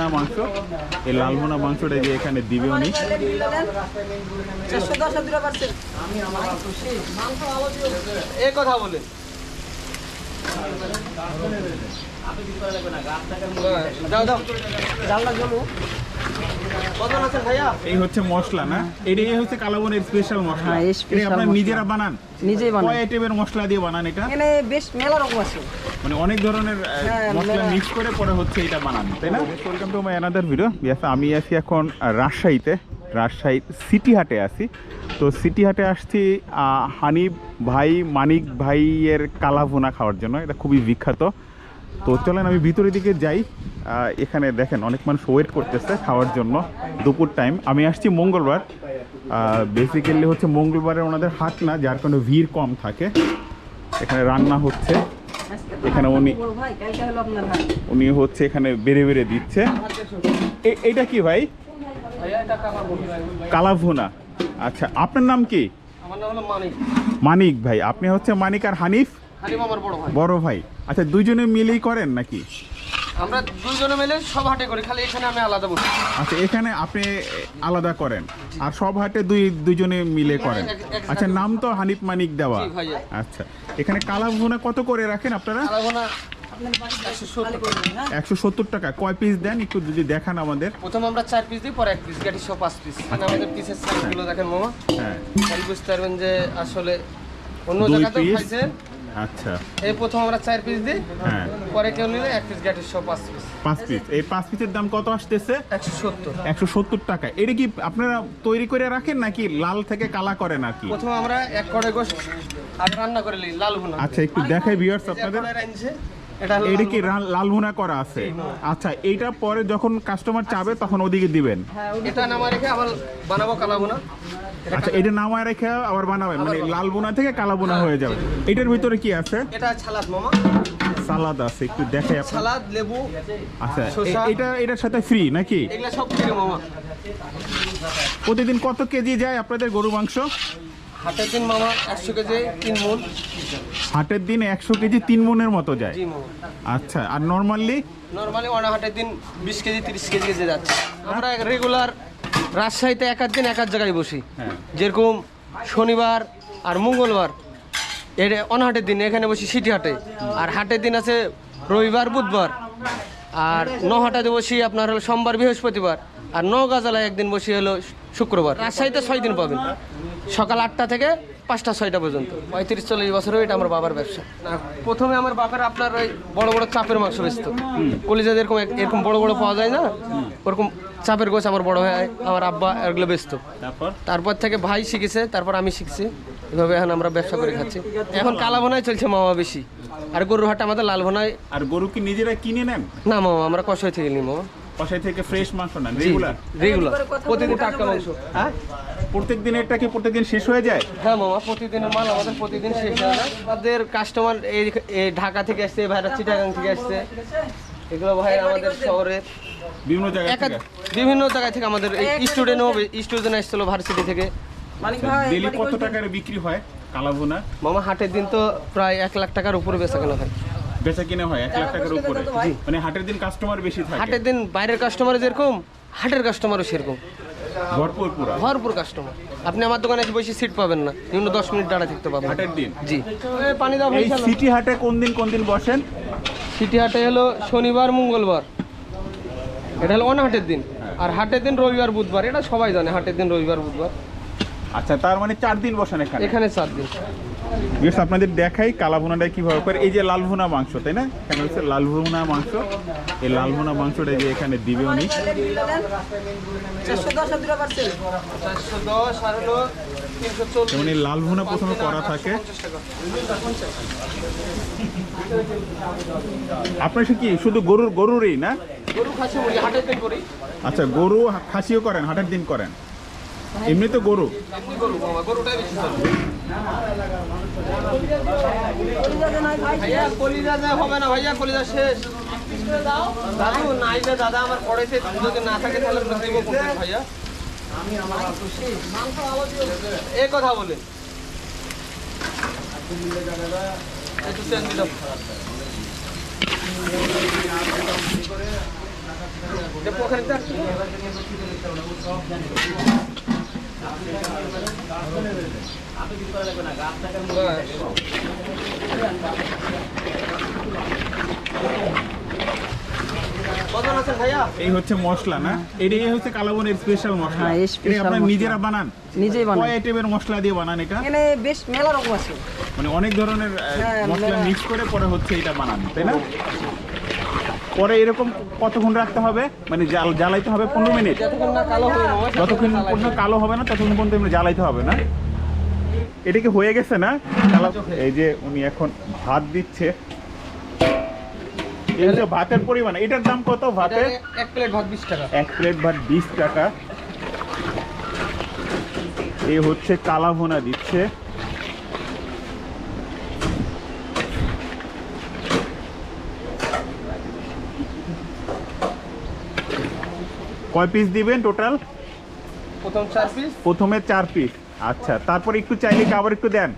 ভুনা মাংস। এই লাল ভুনা মাংসটা যে এখানে দিবে উনি কথা বলে। দাও দাও। জানলা ভাইয়া এই হচ্ছে মশলা না? এটাই হচ্ছে কালাবনের স্পেশাল মশলা। হ্যাঁ, এটা আপনারা নিজেরা বানান। নিজেই কয় আইটেমের মশলা দিয়ে বানান এটা? এখানে বেশ মেলা রকম আছে। মানে অনেক ধরনের হ্যাঁ, মশলা মিক্স করে পরে হচ্ছে এটা বানান তাই না? Welcome to my another video yes আমি আছি এখন রাজশাহীতে রাজশাহী সিটি হাটে আছি। তো সিটি হাটে আসছি আহ, হানিফ ভাই মানিক ভাইয়ের কালা ভুনা খাওয়ার জন্য। এটা খুবই বিখ্যাত। তো চলেন আমি ভিতরের দিকে যাই। এখানে দেখেন অনেক মানুষ ওয়েট করতেছে খাওয়ার জন্য দুপুর টাইম আমি আসছি মঙ্গলবার। বেসিক্যালি হচ্ছে মঙ্গলবারে ওনাদের হাট না যার কারণে ভিড় কম থাকে। এখানে রান্না হচ্ছে। এখানে উনি উনি হচ্ছে এখানে বেড়ে বেড়ে দিচ্ছে। এইটা কি ভাই? ভাইয়া এটা কাকা বলি কালা ভুনা আচ্ছা আপনার নাম কি মানিক ভাই আপনি হচ্ছে মানিক আর হানিফ? হানিফ আমার বড় ভাই। বড় ভাই। আচ্ছা দুইজনে মিলেই করেন নাকি? আমরা দুইজনে মিলে সব হাটে করি খালি এখানে আমি আলাদা বসি। আচ্ছা এখানে আপনি আলাদা করেন আর সব হাটে দুই দুইজনে মিলে করেন। আচ্ছা নাম তো হানিফ মানিক দেওয়া। আচ্ছা এখানে কালা ভুনা কত করে রাখেন আপনারা? একশো সত্তর টাকা। কয় পিস দেন? একটু যদি দেখান আমাদের। প্রথম আমরা চার পিস দিই পরে এক পিস গাড়ি সব পাঁচ পিস মানে আমাদের পিসের সাইজগুলো দেখেন মামা। হ্যাঁ। বুঝতে পারবেন যে আসলে অন্য piece? খাইছেন। আচ্ছা। এই প্রথম আমরা চার পিস দিই হ্যাঁ। পরে কেউ নিলে 1 পিস গ্যাটের সব পাঁচ পিস 5 পিস এই পাঁচ পিসের দাম কত আসতেছে? একশো সত্তর। একশো সত্তর টাকা। এটা কি আপনারা তৈরি করে রাখেন নাকি লাল থেকে কালা করেন আর কি? প্রথমে আমরা এক কড়াই গোশ আর রান্না করে নিই লাল ভুনা। আচ্ছা একটু দেখাই ভিউয়ার্স আপনাদের। এটা কি রা- লাল ভুনা করা আছে। আচ্ছা এইটা পরে যখন কাস্টমার চাবে তখন ওদিকে দিবেন। এটা নামা রেখে আবার বানাবো কালা ভুনা আচ্ছা এটা নামায় রেখে আবার বানাবেন। মানে লাল বোনা থেকে কালা বোনা হয়ে যাবে। এটার ভিতরে কি আছে? এটা ছালাদ মামা। সালাদ আছে একটু দেখাই আপনার সালাদ লেবু আচ্ছা এটা এটার সাথে ফ্রি নাকি? এগুলা সব ফ্রি মামা। প্রতিদিন কত কেজি যায় আপনাদের গরু মাংস? হাটের দিন মামা একশো কেজি তিন মন। হাটের দিন একশো কেজি তিন মনের মতো যায়? জি মামা। আচ্ছা আর নর্মালি নর্মালি অনা হাটের দিন বিশ কেজি তিরিশ কেজি কেজি যাচ্ছে। আমরা রেগুলার রাজশাহীতে এক দিন এক জায়গায় বসি। হ্যাঁ। যেরকম শনিবার আর মঙ্গলবার এর অনহাটের দিন এখানে বসি সিটি হাটে। আর হাটের দিন আছে রবিবার বুধবার। আর নহাটাতে বসি আপনার হলো সোমবার বৃহস্পতিবার। আর নগাজালায় একদিন বসি হলো শুক্রবার। রাজশাহীতে ছয় দিন পাবেন। সকাল আটটা থেকে পাঁচটা ছয়টা পর্যন্ত। পঁয়ত্রিশ চল্লিশ বছর এটা আমার বাবার ব্যবসা। প্রথমে আমার বাপের আপনার ওই বড় বড় চাপের মাংস বেচত। কলিজা যেরকম এক- এরকম বড় বড় পাওয়া যায় না ওরকম চাপের গোছ আমার বড় ভাই আমার আব্বা এগুলো বেচতো। তারপর? তারপর থেকে ভাই শিখেছে তারপর আমি শিখছি। এভাবে এখন আমরা ব্যবসা করে খাচ্ছি। এখন কালা ভোনায় চলছে মামা বেশি। আর গরুর হাট আমাদের লাল ভোনায় আর গরু কি নিজেরা কিনে নেন? না মামা আমরা কষাই থেকে নিই মামা। কষাই থেকে ফ্রেশ মাংস নেন রেগুলার রেগুলার প্রতিদিন টাটকা মাংস। হ্যাঁ? প্রত্যেক দিনেরটা কি প্রত্যেকদিন শেষ হয়ে যায়? হ্যাঁ মামা প্রতিদিনের মাল আমাদের প্রতিদিন শেষ হয় না। আমাদের কাস্টমার এই ঢাকা থেকে আসছে ভাইরা চিটাগাং থেকে আসছে। এগুলো ভাই আমাদের শহরে। বিভিন্ন জায়গা একা থেকে? বিভিন্ন জায়গা থেকে আমাদের স্টুডেন্টও স্টুডেন্ট আসছিল ভার্সিটি থেকে। মালিক ডেলি কত টাকার বিক্রি হয় কালা ভুনা মামা হাটের দিন তো প্রায় এক লাখ টাকার উপরে বেচা কেনা হয়। বেচা কিনা হয় এক লাখ টাকার উপরে। মানে হাটের দিন কাস্টমার বেশি থাকে। হাটের দিন বাইরের কাস্টমার যেরকম হাটের কাস্টমারও সেরকম। ভরপুর পুরা। ভরপুর কাস্টমার আপনি আমার দোকানে এসে বসে সিট পাবেন না। নিম্ন দশ মিনিট দাঁড়া থাকতে পাবেন হাটের দিন। জি। পানি দাও ভাই এই সিটি হাটে কোন দিন কোন দিন বসেন? সিটি হাটে হলো শনিবার মঙ্গলবার। এটা হলো অনহাটের দিন। আর হাটের দিন রবিবার বুধবার। এটা সবাই জানে হাটের দিন রবিবার বুধবার। আচ্ছা তার মানে চার দিন বসেন এখানে? এখানে চার দিন। বেশ আপনাদের দেখাই কালা ভুনাটা কীভাবে করে। এই যে লাল ভুনা মাংস তাই না? এখানে হচ্ছে লাল ভুনা মাংস। এই লাল ভুনা মাংসটা যে এখানে দিবে উনি। চারশো দশ দুটো পার্সেন্ট চারশো দশ আর হলো তিনশো চল্লিশ যেমন এই লাল ভুনা প্রথমে করা থাকে। আপনার সে কি শুধু গরুর গরুরই না? গরু খাসি হাটের দিন করি। আচ্ছা গরু খাসিও করেন হাটের দিন করেন। এমনি তো গরু হবে না ভাইয়া, কলিজা শেষ। নাই যে দাদা আমার পড়েছে যদি না থাকে তাহলে ভাইয়া? এ কথা বলে। এই হচ্ছে মশলা না? এটাই হচ্ছে কালাবনের স্পেশাল মশলা। হ্যাঁ, এটা আপনারা নিজেরা বানান? নিজেই কয় আইটেমের মশলা দিয়ে বানান এটা? বেশ মেলা রকম আছে। মানে অনেক ধরনের হ্যাঁ, মশলা মিক্স করে পরে হচ্ছে এটা বানান তাই না? পরে এরকম কতক্ষণ রাখতে হবে? মানে জাল জ্বালাইতে হবে পনেরো মিনিট? যতক্ষণ পর্যন্ত কালো হবে না ততক্ষণ পর্যন্ত এমনি জ্বালাইতে হবে না। এটা কি হয়ে গেছে না? এই যে উনি এখন ভাত দিচ্ছে। ভাতের পরিমাণ এটার দাম কত ভাতের এক প্লেট ভাত বিশ টাকা। এক প্লেট ভাত বিশ টাকা। এই হচ্ছে কালা ভুনা দিচ্ছে। কয় পিস দিবেন টোটাল প্রথম চার পিস প্রথমে চার পিস আচ্ছা তারপরে একটু চাইলে আবার একটু দেন?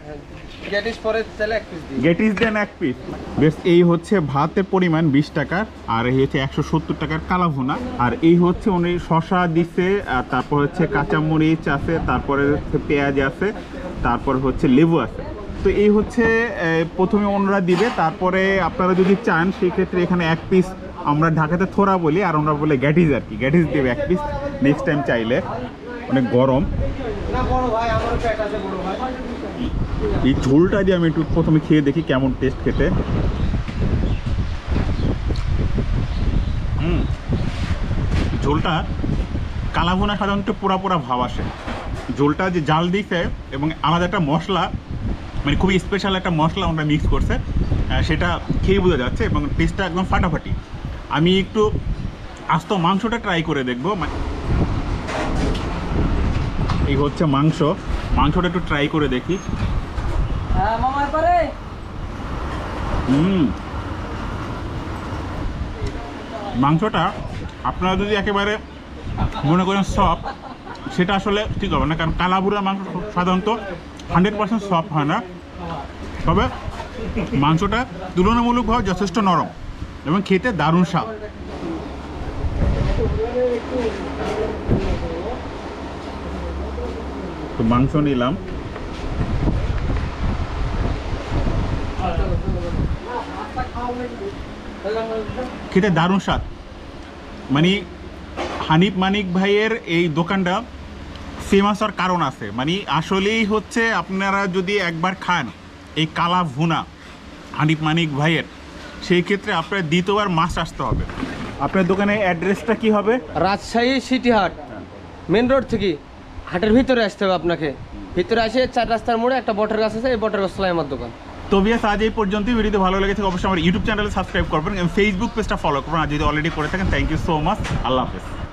গেটিস দেন এক পিস বেশ এই হচ্ছে ভাতের পরিমাণ বিশ টাকার আর এই হচ্ছে একশো সত্তর টাকার কালাভুনা। আর এই হচ্ছে উনি শশা আর তারপর হচ্ছে কাঁচামরিচ আছে তারপরে হচ্ছে পেঁয়াজ আছে তারপর হচ্ছে লেবু আছে। তো এই হচ্ছে প্রথমে ওনারা দিবে তারপরে আপনারা যদি চান সেই ক্ষেত্রে এখানে এক পিস আমরা ঢাকাতে থোড়া বলি, আর আমরা বলে গ্যাটিস আর কি। গ্যাটিস দেবে এক পিস নেক্সট টাইম চাইলে। অনেক গরম। এই ঝোলটা দিয়ে আমি একটু প্রথমে খেয়ে দেখি কেমন টেস্ট খেতে। ঝোলটা কালাভুনা সাধারণত পোড়া পোড়া ভাব আসে। ঝোলটা যে জাল দিছে এবং আলাদা একটা মশলা মানে খুবই স্পেশাল একটা মশলা আমরা মিক্স করছে সেটা খেয়ে বোঝা যাচ্ছে এবং টেস্টটা একদম ফাটাফাটি। আমি একটু আস্ত মাংসটা ট্রাই করে দেখব। এই হচ্ছে মাংস। মাংসটা একটু ট্রাই করে দেখি। হ্যাঁ হুম। মাংসটা আপনারা যদি একেবারে মনে করেন সফট সেটা আসলে ঠিক হবে না কারণ কালাবুড়া মাংস সাধারণত হান্ড্রেড পার্সেন্ট সফট হয় না। তবে মাংসটা তুলনামূলকভাবে যথেষ্ট নরম। এবং খেতে দারুণ স্বাদ। তো মাংস নিলাম। খেতে দারুণ স্বাদ। মানে হানিফ মানিক ভাইয়ের এই দোকানটা ফেমাস হওয়ার কারণ আছে। মানে আসলেই হচ্ছে আপনারা যদি একবার খান এই কালা ভুনা হানিফ মানিক ভাইয়ের সেই ক্ষেত্রে আপনার দ্বিতীয়বার মাছ আসতে হবে। আপনার দোকানে অ্যাড্রেসটা কি হবে? রাজশাহী সিটি হাট। মেন রোড থেকে হাটের ভিতরে আসতে হবে আপনাকে। ভিতরে আসে চার রাস্তার মোড়ে একটা বটের গাছ আছে এই বটের গাছ আমার দোকান। তো বিয়াস আজ এই পর্যন্ত ভিডিওতে ভালো লেগে থাকে অবশ্যই আমার ইউটিউব চ্যানেলে সাবস্ক্রাইব করবেন এবং ফেসবুক পেজটা ফলো করবেন। আর যদি অলরেডি করে থাকেন থ্যাংক ইউ সো মাচ আল্লাহ হাফেজ।